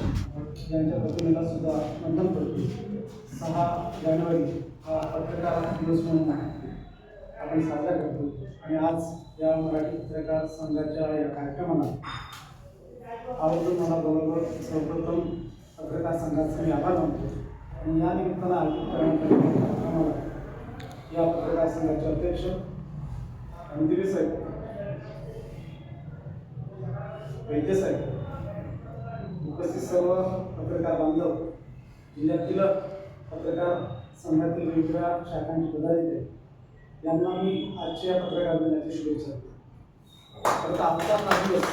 यांच्या प्रतिमेला सुद्धा वंदन करतो. सहा जानेवारी हा पत्रकार दिवस म्हणून आपण साजरा करतो. आणि आज या मराठी पत्रकार संघाच्या या कार्यक्रमाला आवर्जून मला बरोबर सर्वप्रथम पत्रकार संघाचा मी आभार मानतो. आणि या निमित्तानं आयोजित करण्यात आलेल्या कार्यक्रमाला या पत्रकार संघाचे अध्यक्ष रणदिवे साहेब वैद्य साहेब उपस्थित सर्व पत्रकार बांधव जिल्ह्यातील पत्रकार संघातील वेगवेगळ्या शाखांचे पदाधिकारी यांना मी आजच्या पत्रकार दिनाची शुभेच्छा देतो. तर आजचा हा दिवस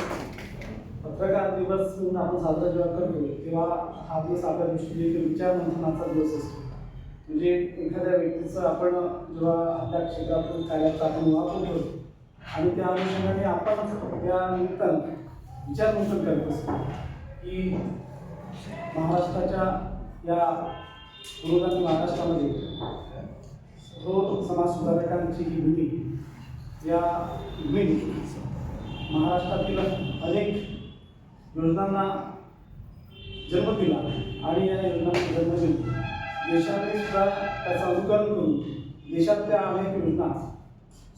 पत्रकार दिवस म्हणून आपण साजरा जेव्हा करतो तेव्हा हा दिवस आपल्या दृष्टीने एक विचार मंथनाचा दिवस असतो. म्हणजे एखाद्या व्यक्तीचं आपण जेव्हा आपल्या क्षेत्रातून कार्याचा आपण वापर करतो आणि त्या अनुषंगाने आपण त्या निमित्तानं विचार मंथन करत असतो. की महाराष्ट्राच्या या पुरोगामी महाराष्ट्रामध्ये थोर समाज सुधारकांची ही भूमी या भूमीने महाराष्ट्रातील अनेक योजनांना जन्म दिला आणि या योजनांना जन्म दिला देशाने सुद्धा त्याचं अनुकरण करून देशातल्या अनेक योजना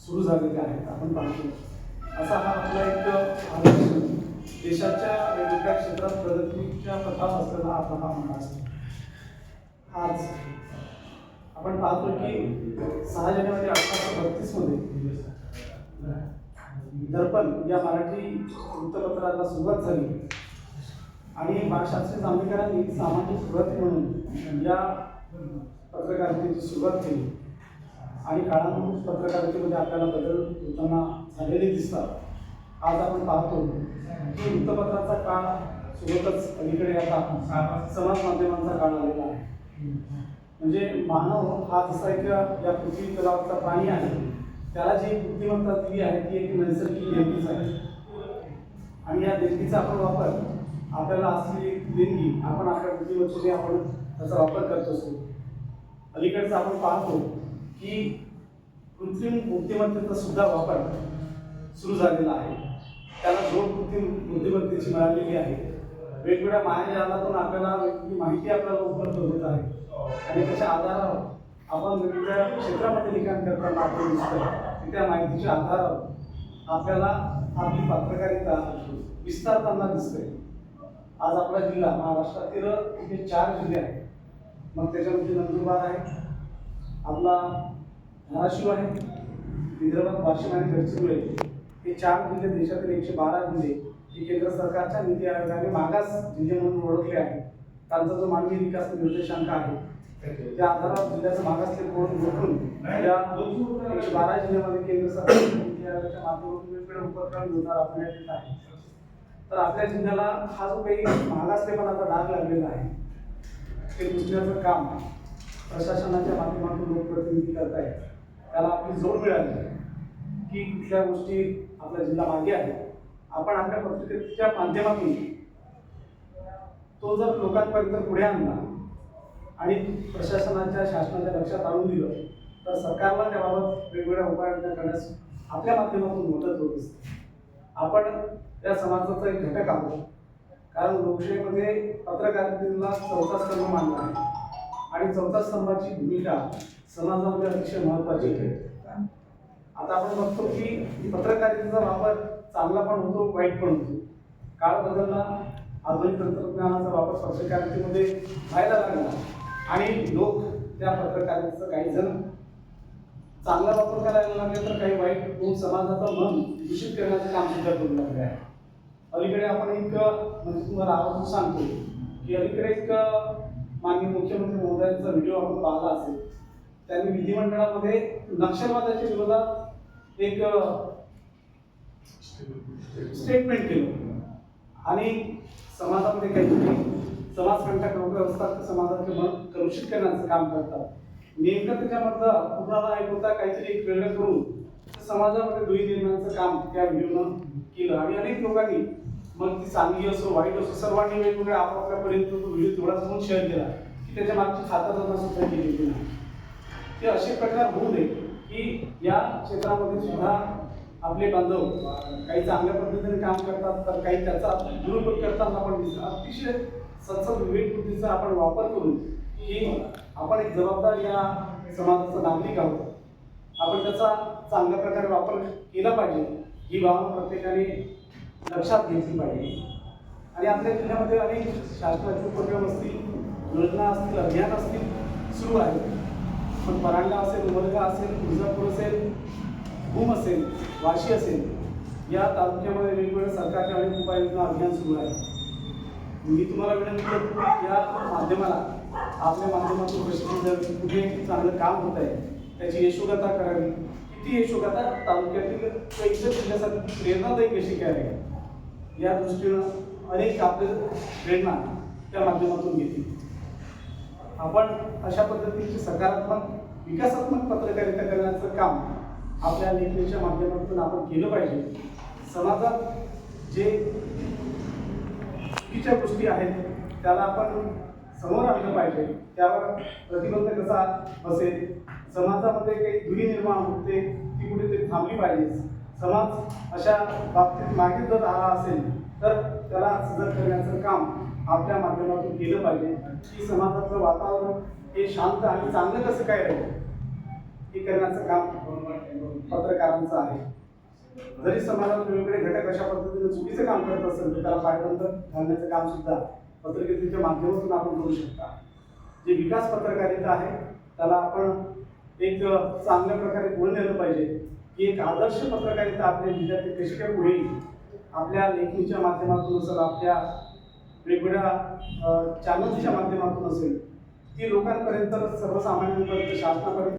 सुरू झालेल्या आहेत आपण पाहतो असा हा आपला एक आदर्श देशाच्या वेगवेगळ्या क्षेत्रात प्रगतीच्या पथात असलेला आपला हा महाराष्ट्र आज आपण पाहतो की सहा जानेवारी अठराशे बत्तीसमध्ये दर्पण या मराठी वृत्तपत्राला सुरुवात झाली. आणि बाळशास्त्री जांभेकरांनी सामाजिक सुरुवाती म्हणून या पत्रकारितेची सुरुवात केली. आणि काळानुरूप पत्रकारितेमध्ये आपल्याला बदल होताना झालेले दिसतात. आज आपण पाहतो की वृत्तपत्राचा काळ सोबतच अलीकडे आता समाज माध्यमांचा काळ आलेला आहे. म्हणजे मानव हा जसा एक या पृथ्वी तलावातला प्राणी आहे. त्याला जी बुद्धिमत्ता दिली आहे ती एक नैसर्गिक देणगीच आहे. आणि या देणगीचा आपण वापर आपल्याला असलेली देणगी आपण आपल्या बुद्धिमत्तेने आपण त्याचा वापर करत असतो. अलीकडचं आपण पाहतो की कृत्रिम बुद्धिमत्तेचा सुद्धा वापर सुरू झालेला आहे. त्याला झोप कृत्रिम बुद्धिमत्तेची मिळालेली आहे. वेगवेगळ्या मायाजालातून आपल्याला वेगवेगळी माहिती आपल्याला उपलब्ध होत आहे. आणि त्याच्या आधारावर आपण वेगवेगळ्या क्षेत्रामध्ये लिखाण करताना आपण दिसतो की त्या माहितीच्या आधारावर आपल्याला आपली पत्रकारिता विस्तारताना दिसते आज आपला जिल्हा महाराष्ट्रातील हे चार जिल्हे आहेत. मग त्याच्यामध्ये नंदुरबार आहे. आपला धाराशिव आहे. विदर्भात वाशिम आणि गडचिरोली आहे. हे चार जिल्हे देशातील एकशे बारा जिल्हे हे केंद्र सरकारच्या नीती आयोगाने मागास जिल्हे म्हणून ओळखले आहेत. त्यांचा जो मानवी विकास निर्देशांक आहे त्या आधारावर जिल्ह्याचं मागासले कोण ओळखून या एकशे बारा जिल्ह्यामध्ये केंद्र सरकारच्या नीती आयोगाच्या माध्यमातून वेगवेगळे उपक्रम योजना राबवण्यात येत आहे. तर आपल्या जिल्ह्याला हा जो काही मागासलेपणाचा डाग लागलेला आहे ते दुसऱ्याचं काम प्रशासनाच्या माध्यमातून लोकप्रतिनिधी करतायत. त्याला आपली जोड मिळाली की कुठल्या गोष्टी आपला जिल्हा मागे आहे. आपण आपल्या पत्रिकेच्या माध्यमातून तो जर लोकांपर्यंत पुढे आणला आणि प्रशासनाच्या शासनाच्या लक्षात आणून दिलं तर सरकारला त्याबाबत वेगवेगळ्या उपाययोजना करण्यास आपल्या माध्यमातून मदत होत असते. आपण या समाजाचा एक घटक आहोत. कारण लोकशाहीमध्ये पत्रकारितेला चौथा स्तंभ मानला आहे. आणि चौथा स्तंभाची भूमिका समाजामध्ये अतिशय महत्वाची आहे. आता आपण बघतो की पत्रकारितेचा वापर चांगला पण होतो वाईट पण होतो. काळ बदलला आधुनिक तंत्रज्ञानाचा वापर पत्रकारितेमध्ये व्हायला लागला. आणि लोक त्या पत्रकारितेचं काही जण चांगला वापर करायला लागले तर काही वाईट होऊन समाजाचं मन दूषित करण्याचं काम सुद्धा करू लागले आहे. अलीकडे आपण एक म्हणजे तुम्हाला आवर्जून सांगतो की अलीकडे एक माननीय मुख्यमंत्री महोदयांचा व्हिडिओ आपण पाहिला असेल. त्यांनी विधिमंडळामध्ये नक्षलवादाच्या विरोधात एक स्टेटमेंट केलं आणि समाजामध्ये काहीतरी समाजकंटक लोक असतात समाजाचे मन कलुषित करण्याचं काम करतात. नेमकं त्याच्यामधलं कुणाला एक होता काहीतरी एक वेगळं करून समाजामध्ये दुई निर्माणाचं काम त्या व्हिडिओनं केलं. आणि अनेक लोकांनी मग ती चांगली असो वाईट असो सर्वांनी वेगवेगळ्या आपापल्यापर्यंत तो व्हिडिओ थोडा म्हणून शेअर केला की त्याच्या मागची खाताजना सुद्धा केलेली नाही ते असे प्रकार होऊ नये. की या क्षेत्रामध्ये सुद्धा आपले बांधव काही चांगल्या पद्धतीने काम करतात तर काही त्याचा दुरुपयोग करताना आपण दिसतात अतिशय सत्सद विवेक बुद्धीचा आपण वापर करून की आपण एक जबाबदार या समाजाचा नागरिक आहोत. आपण त्याचा चांगल्या प्रकारे वापर केला पाहिजे. ही भावना प्रत्येकाने लक्षात घेतली पाहिजे. आणि आपल्या जिल्ह्यामध्ये अनेक शासनाचे उपक्रम असतील योजना असतील अभियान असतील सुरू आहेत. पण परांडा असेल उमरगा असेल तुळजापूर असेल भूम असेल वाशी असेल या तालुक्यामध्ये वेगवेगळ्या सरकारच्या अनेक उपाययोजना अभियान सुरू आहे. मी तुम्हाला विनंती करतो या माध्यमाला आपल्या माध्यमातून प्रश्न जर कुठे चांगलं काम होत आहे त्याची यशोगाथा करावी. किती यशोगाथा? तालुक्यातील किंवा इतर जिल्ह्यासाठी प्रेरणादायी कशी करावी या दृष्टीनं अनेक आपले प्रेरणा त्या माध्यमातून घेतील. आपण अशा पद्धतीची सकारात्मक विकासात्मक पत्रकारिता करण्याचं काम आपल्या लेखणीच्या माध्यमातून आपण केलं पाहिजे. समाजात जे चुकीच्या गोष्टी आहेत त्याला आपण समोर आणलं पाहिजे. त्यावर प्रतिबंध कसा असेल समाजामध्ये काही दुरी निर्माण होते ती कुठेतरी थांबली पाहिजे. समाज अशा बाबतीत मागे जर आला असेल तर त्याला सजग करण्याचं काम आपल्या माध्यमातून केलं पाहिजे. की समाजातलं वातावरण हे शांत आणि चांगलं कसं काय राहील हे करण्याचं काम पत्रकारांचं आहे. जरी समाजात वेगवेगळे घटक अशा पद्धतीने चुकीचं काम करत असेल तर त्याला पायबंद घालण्याचं काम सुद्धा पत्रकारितेच्या माध्यमातून आपण करू शकता. जे विकास पत्रकारिता आहे त्याला आपण एक चांगल्या प्रकारे पुढे नेलं पाहिजे. की एक आदर्श पत्रकारिता आपल्या जिल्ह्यातील कशी काय पुढे आपल्या लेखणीच्या माध्यमातून असेल आपल्या वेगवेगळ्या चॅनल्सच्या माध्यमातून असेल ती लोकांपर्यंत सर्वसामान्यांपर्यंत शासनापर्यंत